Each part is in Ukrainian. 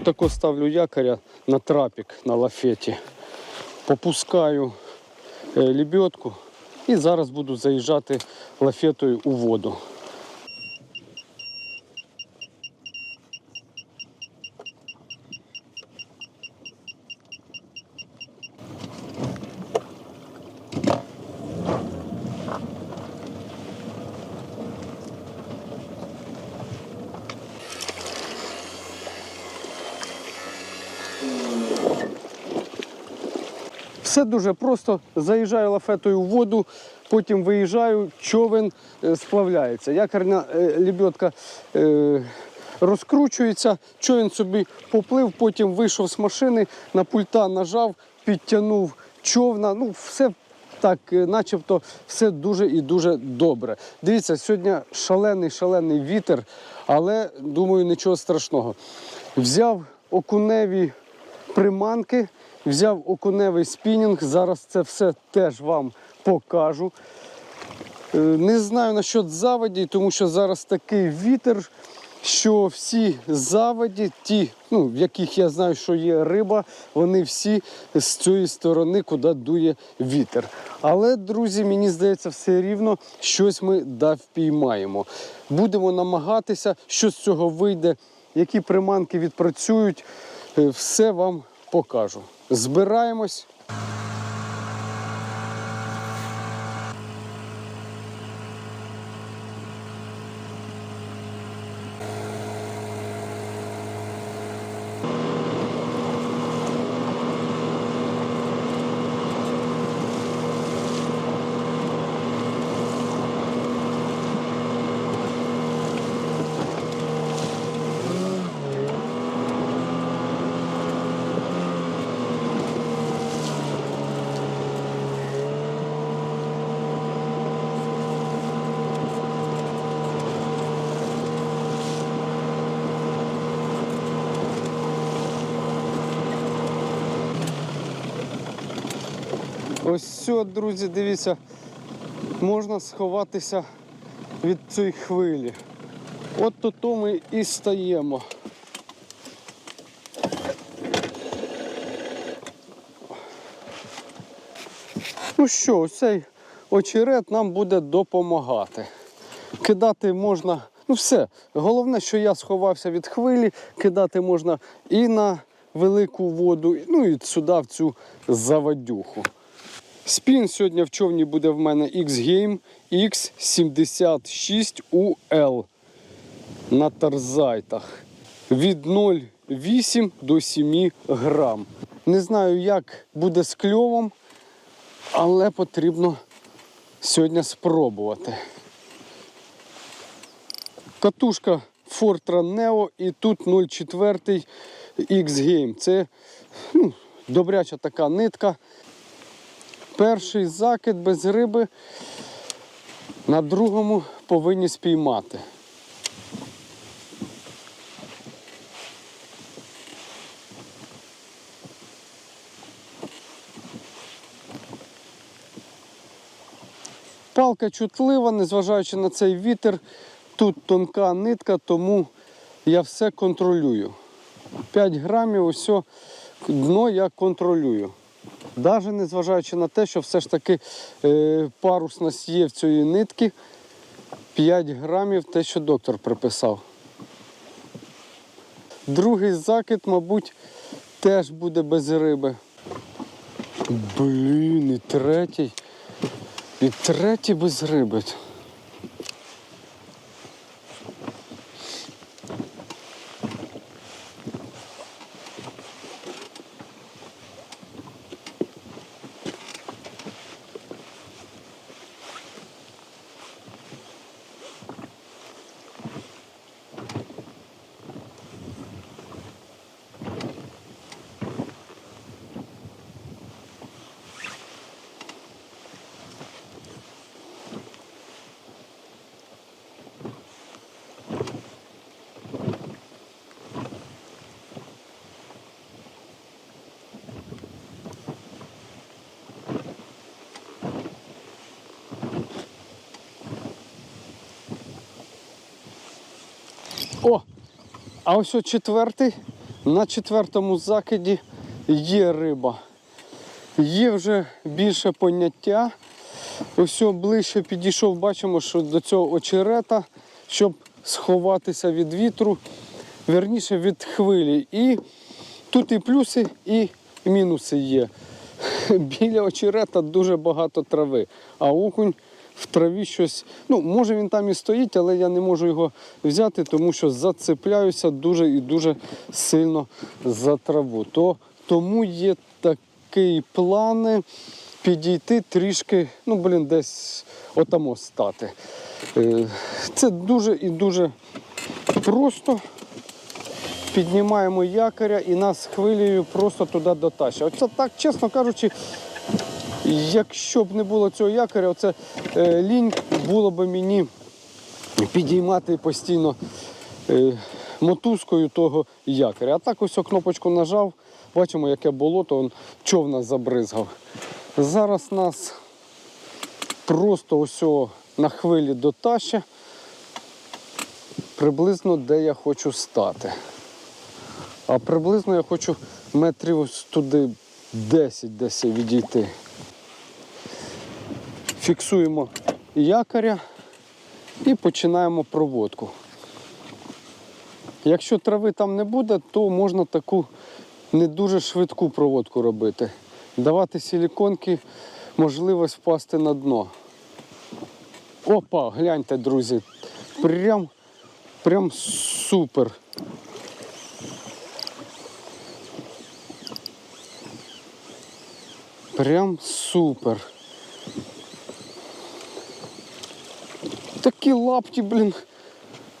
Отако ставлю якоря на трапік на лафеті. Попускаю е, лебедку і зараз буду заїжджати лафетою у воду. Все дуже просто. Заїжджаю лафетою в воду, потім виїжджаю, човен е, сплавляється. Якорна е, лебедка е, розкручується, човен собі поплив, потім вийшов з машини, на пульта нажав, підтягнув човна. Ну, все так, начебто, все дуже і дуже добре. Дивіться, сьогодні шалений, шалений вітер, але думаю, нічого страшного. Взяв окуневі приманки, взяв окуневий спінінг. Зараз це все теж вам покажу. Е, Не знаю насчет заводі, тому що зараз такий вітер, що всі заводі, ті, ну, в яких я знаю, що є риба, вони всі з цієї сторони, куди дує вітер. Але, друзі, мені здається, все рівно щось ми да впіймаємо. Будемо намагатися, що з цього вийде, які приманки відпрацюють, е, все вам покажу. Збираємось. Все, друзі, дивіться, можна сховатися від цієї хвилі. От то, то ми і стаємо. Ну що, ось цей очерет нам буде допомагати. Кидати можна, ну все. Головне, що я сховався від хвилі, кидати можна і на велику воду, ну і сюди в цю заводюху. Спін сьогодні в човні буде в мене X-Game X76UL на тарзайтах. Від 0,8 до 7 грам. Не знаю, як буде з кльовом, але потрібно сьогодні спробувати. Катушка Fortran Neo і тут 0,4 X-Game. Це ну, добряча така нитка. Перший закид без риби, на другому повинні спіймати. Палка чутлива, незважаючи на цей вітер, тут тонка нитка, тому я все контролюю. 5 грамів, ось дно я контролюю. Навіть незважаючи на те, що все ж таки е, парусність є в цієї нитки, 5 грамів те, що доктор приписав. Другий закид, мабуть, теж буде без риби. Блін, і третій. І третій без риби. О! А ось от четвертий на четвертому закиді є риба. Є вже більше поняття. Ось ближче підійшов, бачимо, що до цього очерета, щоб сховатися від вітру, верніше від хвилі. І тут і плюси, і мінуси є. Біля очерета дуже багато трави, а окунь в траві щось. Ну, може він там і стоїть, але я не можу його взяти, тому що зацепляюся дуже і дуже сильно за траву. То, тому є такі плани підійти трішки, ну, блін, десь отамо стати. Е, Це дуже і дуже просто. Піднімаємо якоря і нас хвилею просто туди дотащить. Оце так, чесно кажучи, якщо б не було цього якоря, оце е, лінь було б мені підіймати постійно е, мотузкою того якоря. А так ось кнопочку нажав, бачимо, яке болото, он човна забризгав. Зараз нас просто ось на хвилі дотащить, приблизно де я хочу стати. А приблизно я хочу метрів туди 10 десь відійти. Фіксуємо якоря і починаємо проводку. Якщо трави там не буде, то можна таку не дуже швидку проводку робити. Давати силіконки можливість впасти на дно. Опа, гляньте, друзі. Прям, прям супер. Прям супер. Такі лапті, блін,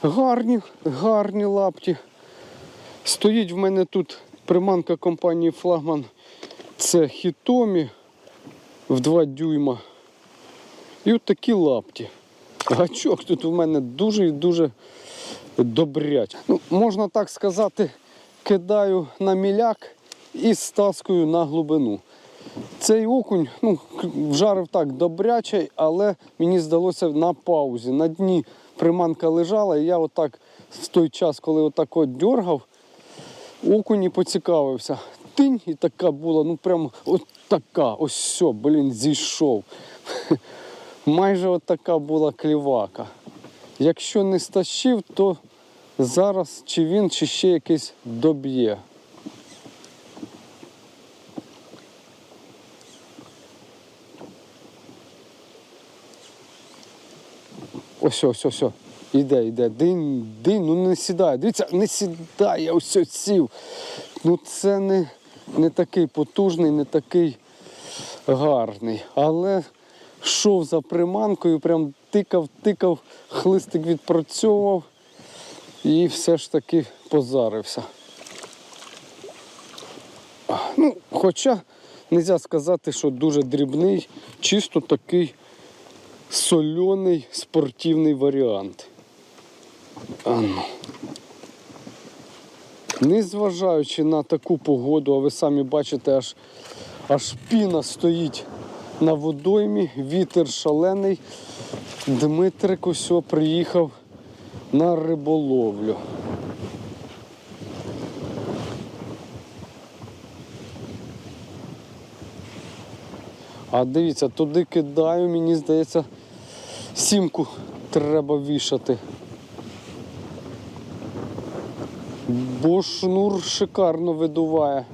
гарні, гарні лапті. Стоїть в мене тут приманка компанії Флагман. Це хітомі в 2 дюйма. І от такі лапті. Гачок тут у мене дуже і дуже добрять. Ну, можна так сказати, кидаю на міляк і стаскую на глибину. Цей окунь ну, вжарив так добряче, але мені здалося на паузі. На дні приманка лежала, і я отак в той час, коли отак от дергав, окунь і поцікавився. Тинь і така була, ну прямо от така, ось все, блін, зійшов. Майже от така була клівака. Якщо не стащив, то зараз чи він, чи ще якийсь доб'є. Ось, ось, ось. Іде, іде. Динь, динь, ну не сідає. Дивіться, не сідає, ось сів. Ну це не, не такий потужний, не такий гарний. Але йшов за приманкою, прям тикав, тикав, хлистик відпрацьовував і все ж таки позарився. Ну, хоча не можна сказати, що дуже дрібний, чисто такий сольоний спортивний варіант. А ну. Незважаючи на таку погоду, а ви самі бачите, аж, аж піна стоїть на водоймі, вітер шалений. Дмитрик усьо приїхав на риболовлю. А дивіться, туди кидаю, мені здається, сімку треба вішати. Бо шнур шикарно видуває.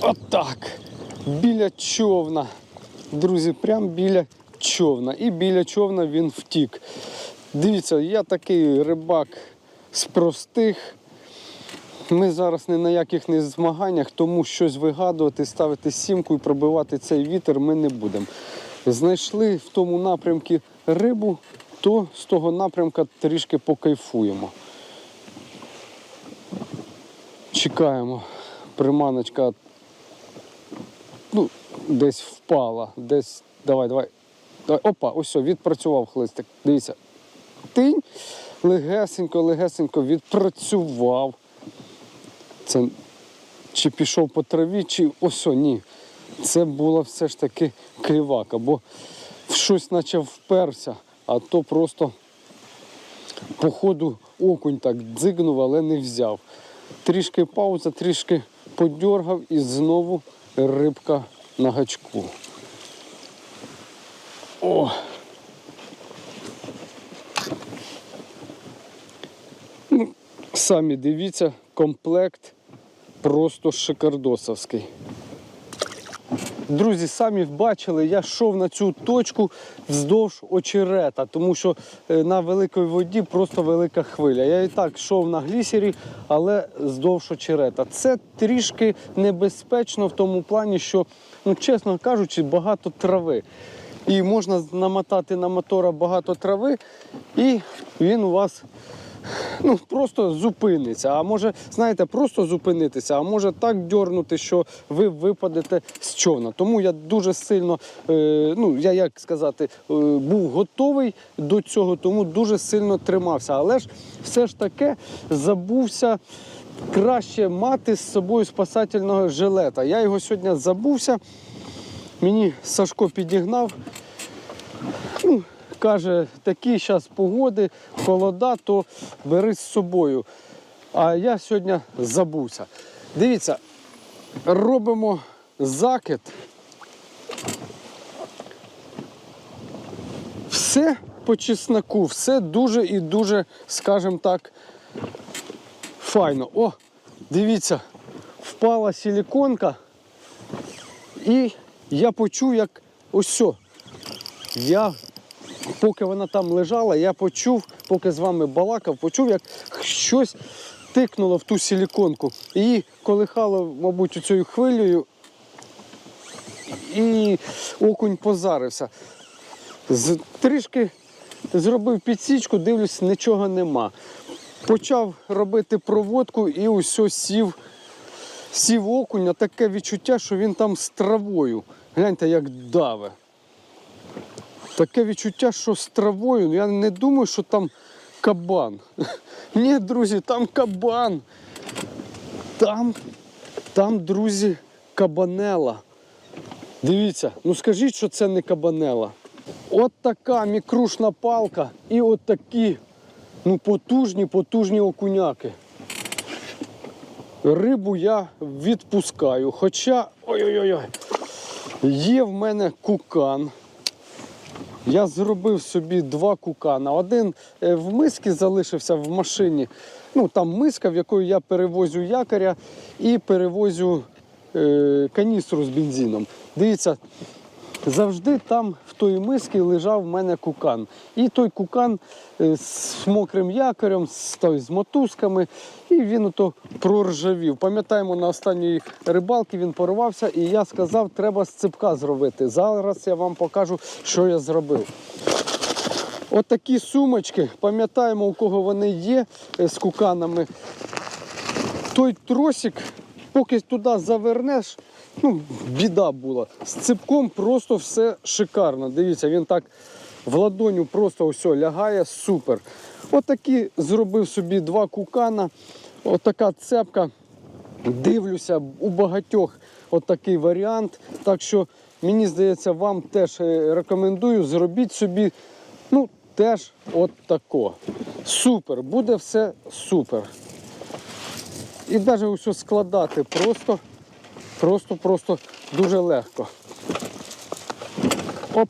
Отак. Біля човна. Друзі, прям біля човна. І біля човна він втік. Дивіться, я такий рибак з простих. Ми зараз ні на яких не змаганнях, тому щось вигадувати, ставити сімку і пробивати цей вітер ми не будемо. Знайшли в тому напрямку рибу, то з того напрямка трішки покайфуємо. Чекаємо. Приманочка ну, десь впала, десь. Давай, давай. давай. Опа, ось відпрацював хлистик. Дивіться. Тинь, легесенько, легесенько відпрацював. Це чи пішов по траві, чи ось о, ні. Це була все ж таки клівака, бо в щось наче вперся, а то просто по ходу окунь так дзигнув, але не взяв. Трішки пауза, трішки подьоргав і знову рибка на гачку. О! Ну, самі дивіться, комплект просто шикардосовський. Друзі, самі бачили, я йшов на цю точку вздовж очерета, тому що е, на великій воді просто велика хвиля. Я і так йшов на глісері, але вздовж очерета. Це трішки небезпечно в тому плані, що, ну чесно кажучи, багато трави. І можна намотати на мотора багато трави, і він у вас ну, просто зупиниться. А може, знаєте, просто зупинитися, а може так дьорнути, що ви випадете з човна. Тому я дуже сильно, е, ну я як сказати, е, був готовий до цього, тому дуже сильно тримався. Але ж все ж таки забувся. Краще мати з собою спасательного жилета. Я його сьогодні забувся. Мені Сашко підігнав. Ну, каже, такі зараз погоди, холода, то бери з собою. А я сьогодні забувся. Дивіться, робимо закид. Все по чесноку, все дуже і дуже, скажімо так, файно. О, дивіться, впала силіконка, і я почув, як ось. Я, поки вона там лежала, я почув, поки з вами балакав, почув, як щось тикнуло в ту силіконку. І колихало, мабуть, цією хвилею, і окунь позарився. З, трішки зробив підсічку, дивлюсь, нічого нема. Почав робити проводку і ось сів, сів окунь, а таке відчуття, що він там з травою. Гляньте, як даве. Таке відчуття, що з травою. Я не думаю, що там кабан. Ні, друзі, там кабан. Там, там, друзі, кабанела. Дивіться, ну скажіть, що це не кабанела. От така мікрушна палка і от такі ну, потужні, потужні окуняки. Рибу я відпускаю. Хоча, ой-ой-ой, є в мене кукан. Я зробив собі два кукана. Один е, в мисці залишився в машині. Ну, там миска, в якої я перевозю якоря і перевозю е, каністру з бензином. Дивіться, завжди там в той мисці лежав в мене кукан. І той кукан е, з мокрим якорем, з, з мотузками, і він ото проржавів. Пам'ятаємо, на останній рибалці він порвався, і я сказав, треба з ципка зробити. Зараз я вам покажу, що я зробив. От сумочки, пам'ятаємо, у кого вони є е, з куканами. Той тросик, поки туди завернеш, ну, біда була. З ципком просто все шикарно. Дивіться, він так в ладоню просто ось лягає, супер. Отакі зробив собі два кукана. Отака цепка. Дивлюся, у багатьох отакий варіант. Так що мені здається, вам теж е, рекомендую, зробіть собі, ну, теж от тако. Супер, буде все супер. І навіть усе складати просто, просто, просто дуже легко. Оп.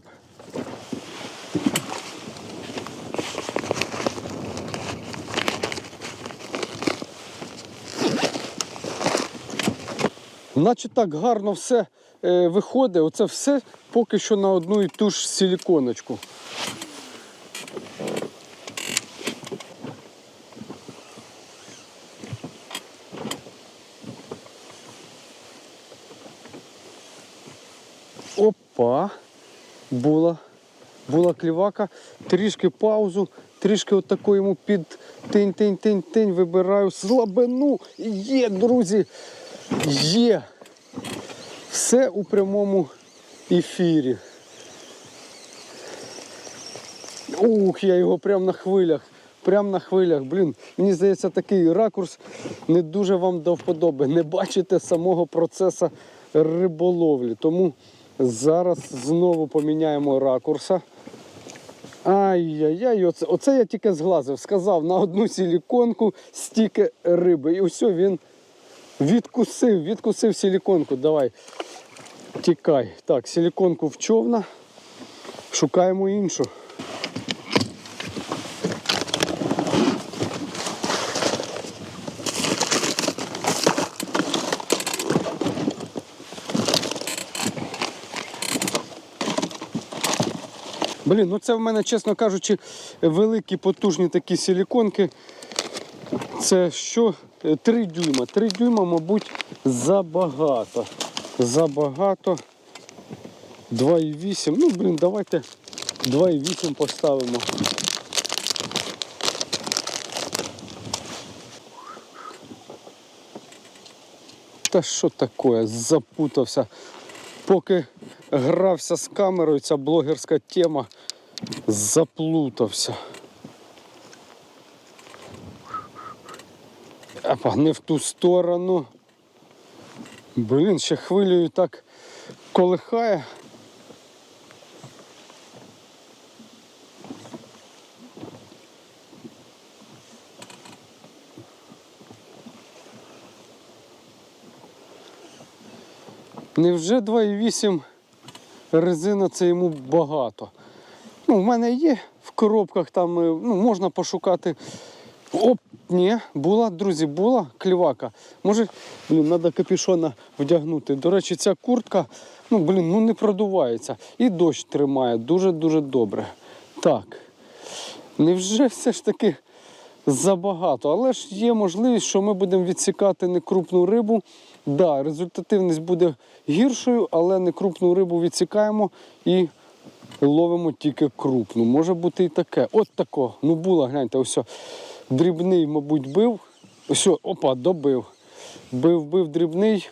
Наче так гарно все е, виходить. Оце все поки що на одну і ту ж силіконочку. Опа! Була, була клівака, трішки паузу, трішки отако йому під тинь-тинь-тинь-тинь вибираю слабину. Є, друзі! Є! Все у прямому ефірі. Ух, я його прямо на хвилях. Прямо на хвилях. Блін, мені здається, такий ракурс не дуже вам до вподоби. Не бачите самого процесу риболовлі. Тому зараз знову поміняємо ракурса. Ай-яй-яй, оце, оце я тільки зглазив. Сказав на одну силіконку стільки риби. І все, він відкусив, відкусив силіконку. Давай, тікай. Так, силіконку в човна. Шукаємо іншу. Блін, ну це в мене, чесно кажучи, великі потужні такі силіконки. Це що? Е, Три дюйма. Три дюйма, мабуть, забагато. Забагато. 2,8. Ну, блін, давайте 2,8 поставимо. Та що таке? Запутався. Поки грався з камерою, ця блогерська тема заплутався. Апа, не в ту сторону. Блін, ще хвилею так колихає. Невже 2,8 резина це йому багато? Ну, в мене є в коробках, там е, ну, можна пошукати. Оп, ні, була, друзі, була клівака. Може, блін, треба капюшона вдягнути. До речі, ця куртка, ну, блін, ну не продувається. І дощ тримає дуже-дуже добре. Так. Невже все ж таки забагато? Але ж є можливість, що ми будемо відсікати не крупну рибу. Да, результативність буде гіршою, але не крупну рибу відсікаємо і ловимо тільки крупну. Може бути і таке. От тако. Ну було, гляньте, ось. Дрібний, мабуть, бив. Ось, опа, добив. Бив, бив дрібний.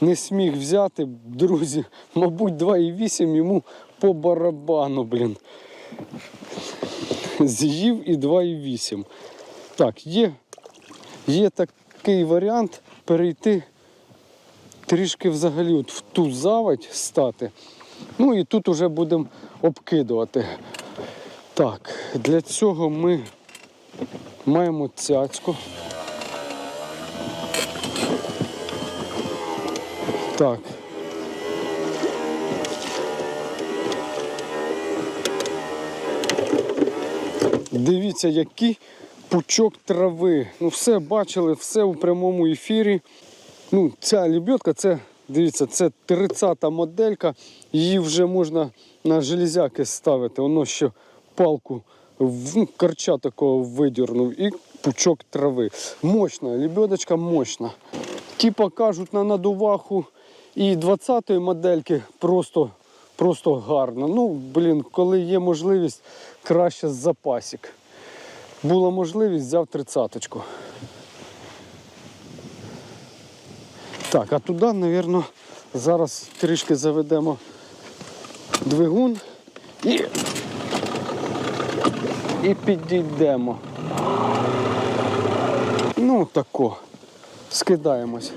Не сміг взяти, друзі. Мабуть, 2,8 йому по барабану, блін. З'їв і 2,8. Так, є, є такий варіант перейти трішки взагалі от в ту заводь стати. Ну і тут вже будемо обкидувати. Так, для цього ми маємо цяцьку. Так. Дивіться, який пучок трави. Ну, все бачили, все у прямому ефірі. Ну, ця лебедка, це, дивіться, це 30-та моделька. Її вже можна на железяки ставити. Воно ще палку ну, корча такого видірнув і пучок трави. Мощна, лебедочка мощна. Типа кажуть на надуваху і 20-ї модельки просто, просто гарно. Ну, блін, коли є можливість, краще з запасік. Була можливість, взяв тридцяточку. Так, а туди, мабуть, зараз трішки заведемо двигун і, і підійдемо. Ну, тако. Скидаємось.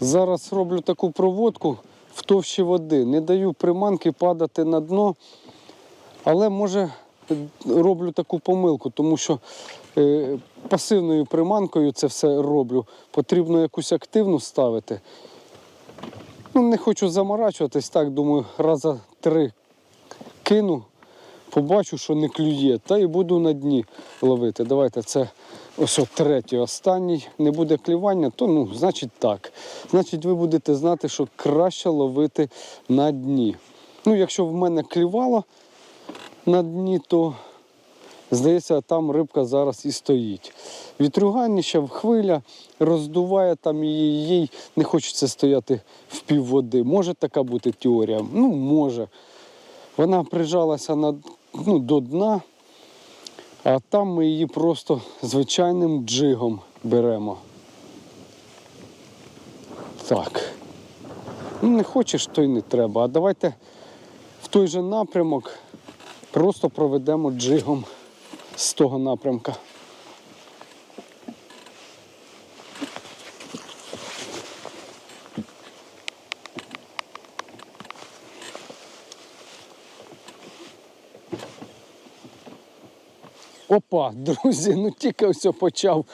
Зараз роблю таку проводку в товщі води. Не даю приманки падати на дно, але може роблю таку помилку, тому що пасивною приманкою це все роблю. Потрібно якусь активну ставити. Ну, не хочу заморачуватись, так, думаю, раза три кину, побачу, що не клює, та і буду на дні ловити. Давайте це ось от третій, останній. Не буде клювання, то ну, значить так. Значить, ви будете знати, що краще ловити на дні. Ну, якщо в мене клювало на дні, то здається, там рибка зараз і стоїть. Вітрюганніша, хвиля роздуває там її, їй не хочеться стояти в пів води. Може така бути теорія? Ну, може. Вона прижалася на, ну, до дна, а там ми її просто звичайним джигом беремо. Так. Ну, не хочеш, то й не треба. А давайте в той же напрямок просто проведемо джигом з того напрямка. Опа, друзі, ну тільки все почав,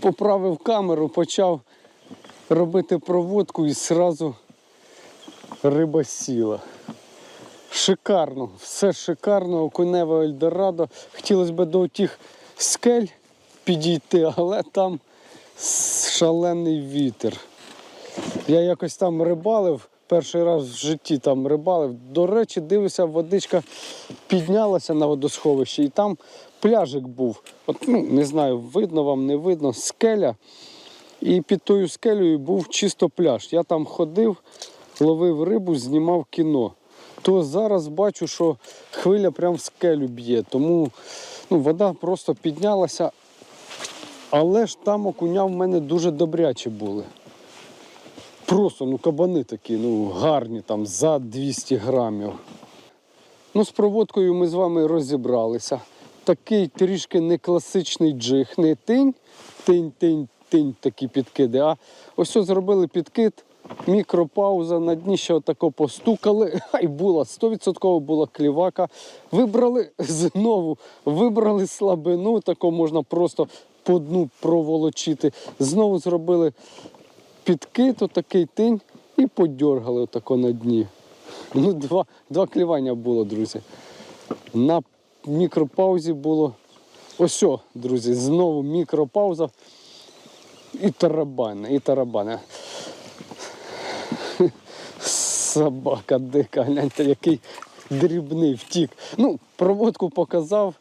поправив камеру, почав робити проводку і зразу риба сіла. Шикарно, все шикарно, окуневе Ельдорадо. Хотілося б до тих скель підійти, але там шалений вітер. Я якось там рибалив, перший раз в житті там рибалив. До речі, дивлюся, водичка піднялася на водосховище, і там пляжик був. От, ну, не знаю, видно вам, не видно, скеля. І під тою скелею був чисто пляж. Я там ходив, ловив рибу, знімав кіно. То зараз бачу, що хвиля прям в скелю б'є. Тому ну, вода просто піднялася. Але ж там окуня в мене дуже добрячі були. Просто ну, кабани такі, ну, гарні, там за 200 грамів. Ну, з проводкою ми з вами розібралися. Такий трішки не класичний джиг, не тинь, тинь, тинь, такі підкиди. А ось зробили підкид, мікропауза, на дні ще отако постукали. Хай була, 100% була клівака. Вибрали знову, вибрали слабину, тако можна просто по дну проволочити. Знову зробили підкид, отакий тинь, і подьоргали отако на дні. Ну, два, два клівання було, друзі. На мікропаузі було. Ось, друзі, знову мікропауза. І тарабани, і тарабани. Собака дика, гляньте, який дрібний втік. Ну, проводку показав.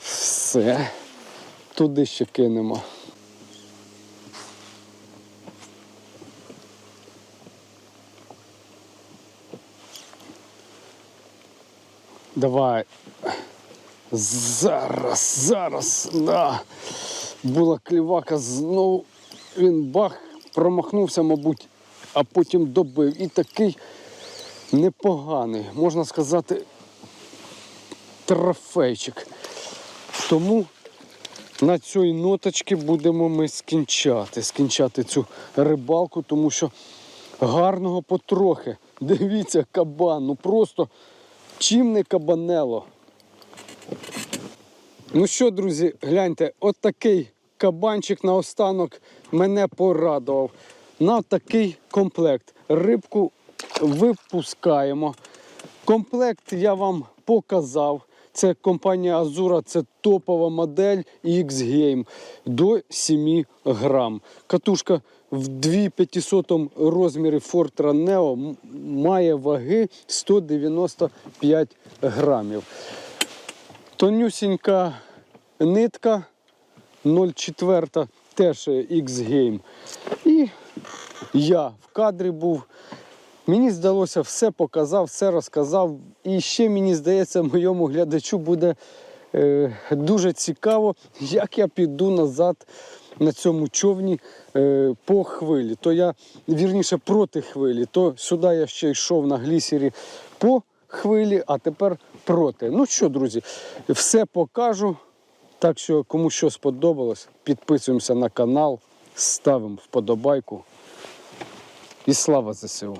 Все. Туди ще кинемо. Давай. Зараз, зараз. Да. Була клівака, знову він бах, промахнувся, мабуть, а потім добив. І такий непоганий, можна сказати, трофейчик. Тому на цій ноточці будемо ми скінчати, скінчати цю рибалку, тому що гарного потрохи. Дивіться, кабан, ну просто чим не кабанело. Ну що, друзі, гляньте, от такий кабанчик наостанок мене порадував. На такий комплект. Рибку випускаємо. Комплект я вам показав. Це компанія Азура, це топова модель X-Game до 7 грам. Катушка в 2500 розмірі Fortra Neo має ваги 195 грамів. Тонюсінька нитка 0,4 теж X-Game. Я в кадрі був. Мені здалося, все показав, все розказав. І ще мені здається, моєму глядачу буде е, дуже цікаво, як я піду назад на цьому човні е, по хвилі. То я вірніше проти хвилі, то сюди я ще йшов на глісері по хвилі, а тепер проти. Ну що, друзі, все покажу. Так що, кому що сподобалось, підписуємося на канал, ставимо вподобайку. І слава ЗСУ!